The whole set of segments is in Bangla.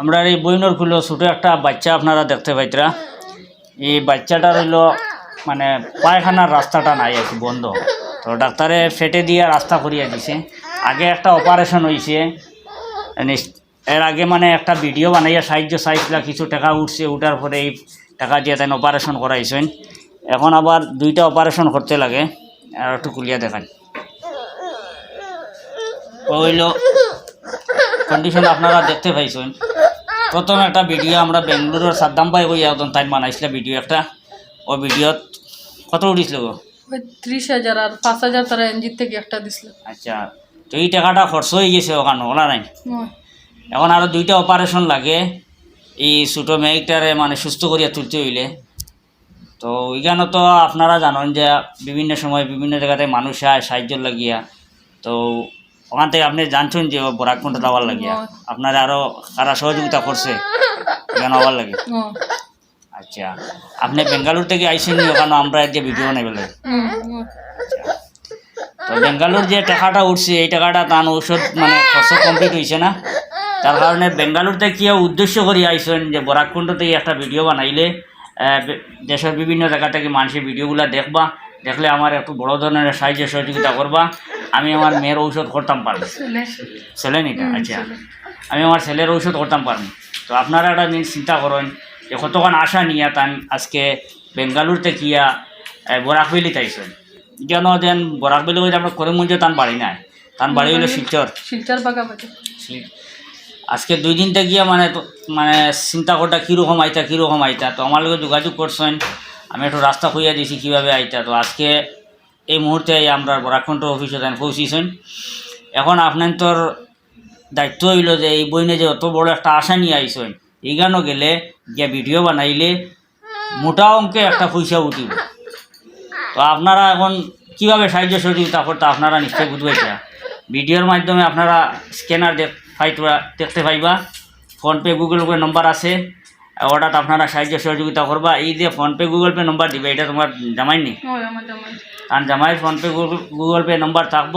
আমরা এই বইনর খুলো ছোটো একটা বাচ্চা আপনারা দেখতে পাইতরা। এই বাচ্চাটার হইল মানে পায়খানার রাস্তাটা নাই কি, বন্ধ। তো ডাক্তারে ফেটে দিয়ে রাস্তা করিয়া দিছে। আগে একটা অপারেশন হয়েছে এর আগে মানে একটা ভিডিও বানাইয়া সাহায্য চাইছিলা, কিছু টাকা উঠছে, উঠার পরে এই টাকা দিয়ে তাই অপারেশন করাইছেন। এখন আবার দুইটা অপারেশন করতে লাগে। আর একটু কুলিয়া দেখান। হইল কন্ডিশন আপনারা দেখতে পাইছেন। প্রথম একটা ভিডিও আমরা বেঙ্গালুরুর সাদ্দাম ভাই বই একদম টাইম বানাইছিল ভিডিও একটা। ও ভিডিওত কত উঠিছিল গো? ত্রিশ হাজার আর পাঁচ হাজার তারা এনজির থেকে একটা দিছিল। আচ্ছা তো এই টাকাটা খরচ হয়ে গেছে ওখানে ওলা নাই? এখন আরও দুইটা অপারেশন লাগে। এই ছোটো মেয়েটারে মানে সুস্থ করিয়া তুলতে হইলে। তো ওইখানে তো আপনারা জানেন যে বিভিন্ন সময় বিভিন্ন জায়গাতে মানুষ আয় সাহায্য লাগিয়া। তো ওখান থেকে আপনি জানছেন যে বরাককুণ্ড যাওয়ার লাগিয়া। আপনারা আরও কারা সহযোগিতা করছে। হওয়ার লাগে। আচ্ছা আপনি বেঙ্গালুর থেকে আইসেন ওখানে আমরা যে ভিডিও বানাই বলে। তো বেঙ্গালুর যে টাকাটা উঠছে এই টাকাটা তার ঔষধ মানে খরচ কমপ্লিট হয়েছে না? তার কারণে বেঙ্গালুর থেকে কেউ উদ্দেশ্য করি আইসেন যে বরাককুণ্ড থেকে একটা ভিডিও বানাইলে দেশের বিভিন্ন জায়গা থেকে মানুষের ভিডিওগুলো দেখবা দেখলে আমার একটু বড় ধরনের সাহায্য সহযোগিতা করবা। আমি আমার মেয়ের ঔষধ করতাম পারব। ছেলে। নিটা আচ্ছা। আমি আমার ছেলের ঔষধ করতাম পারব। তো আপনারা একটা জিনিস চিন্তা করেন যে কতক্ষণ আশা নিয়ে তান আজকে বেঙ্গালুর থেকে ইয়া বরাকবেলি তাইছেন? কেন যেন বরাকবেলি হইলে আমরা করিমগঞ্জ তান বাড়ি নাই। তান বাড়ি হইল শিলচর। শিলচার আজকে দুই দিন থেকে গিয়া মানে মানে চিন্তা করটা কীরকম আইতা কীরকম আইতা? তো আমার লোক যোগাযোগ করছেন। আমি একটু রাস্তা খুঁজে দিয়েছি কীভাবে আইতা। তো আজকে এই মুহূর্তে আমরা বরাকণ্ঠ অফিসে তাই পৌঁছিছেন। এখন আপনার তোর দায়িত্ব হইল যে এই বইনে যে অত বড় একটা আশা নিয়ে আইসেন এইখানো গেলে গিয়া ভিডিও বানাইলে মোটা অঙ্কে একটা পয়সা উঠিব। তো আপনারা এখন কীভাবে সাহায্য সহযোগিতা করতে আপনারা নিশ্চয়ই বুঝবাইছা ভিডিওর মাধ্যমে আপনারা স্ক্যানার দেখ দেখতে পাইবা। ফোনপে, গুগল পে নম্বর আছে। ওটাত আপনারা সাহায্য সহযোগিতা করবা? এই যে ফোনপে গুগল পে নম্বর দিবে এটা তোমার জামাই নি। কারণ জামাইয়ের PhonePe Google Google Pay number থাকব।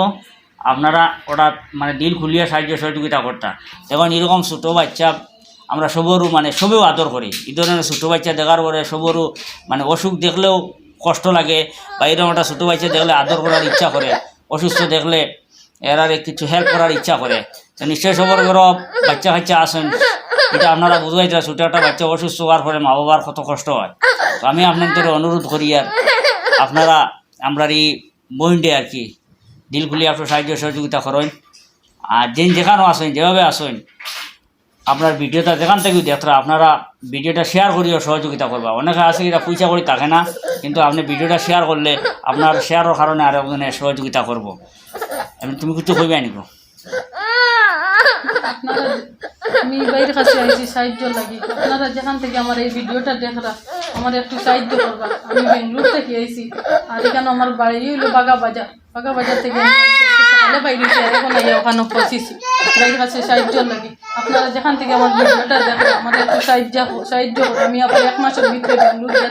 আপনারা ওটা মানে দিল খুলিয়ে সাহায্য সহযোগিতা করতা। এখন এরকম ছোটো বাচ্চা আমরা সবরও মানে সবেও আদর করি। এই ধরনের ছোটো বাচ্চা দেখার পরে সবরও মানে অসুখ দেখলেও কষ্ট লাগে বা এরকম একটা ছোটো বাচ্চা দেখলে আদর করার ইচ্ছা করে অসুস্থ দেখলে এরারে কিছু হেল্প করার ইচ্ছা করে। তো নিশ্চয়ই সবর ঘর বাচ্চা কাচ্চা আসেন। এটা আপনারা বুঝবাইতে ছোটো একটা বাচ্চা অসুস্থ হওয়ার পরে মা বাবার কত কষ্ট হয়। তো আমি আপনাদের অনুরোধ করি আর আপনারা আমরা এই বইন্ডে আর কি দিল খুলে একটু সাহায্য সহযোগিতা করেন। আর যেন যেখানেও আসেন, যেভাবে আসেন, আপনার ভিডিওটা যেখান থেকে দেখরা আপনারা ভিডিওটা শেয়ার করিও, সহযোগিতা করবা। অনেকে আছে এটা পয়সা করি থাকে না, কিন্তু আপনি ভিডিওটা শেয়ার করলে আপনার শেয়ারের কারণে আর একজনে সহযোগিতা করব। তুমি কিছু কইবে আনিব? আপনারা আমি বাইরের কাছে আইছি, সাহায্য লাগি। আপনারা যেখান থেকে আমার এই ভিডিওটা দেখরা, আমার একটু সাহায্য করবা। আমি বেঙ্গলোর থেকে আইছি, আর এখানে আমার বাড়ি হইল বাগা বাজার বাগা বাজার থেকে সকালে বাইরে এখন আইয়া ওখানে পৌঁছেছি। লাগি। আপনারা যেখান থেকে আমার ভিডিওটা দেখরা, আমার একটু সাহায্য আমি আবার এক মাসের ভিতরে বেঙ্গলোর গিয়ে